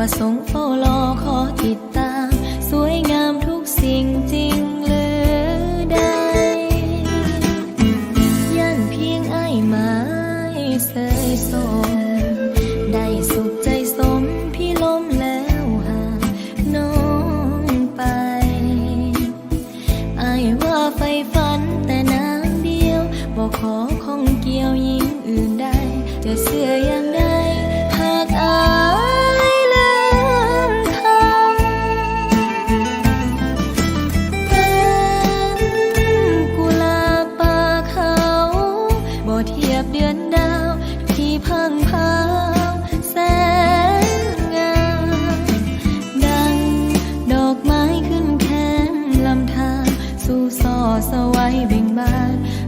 ประสงค์เฝ้ารอขอติดตาม สวยงามทุกสิ่งจริงหรือใดย่านเพียงไอ้ายไม้เสยสมได้สุขใจสมพี่ลมแล้วห่างน้องไปไอายว่าไฟฝันแต่นางเดียวบอกขอของเกี่ยวหญิงอื่นใดจะเสื่ออย่างใด สู่ซอสวัยเบ่งบานเมื่อยา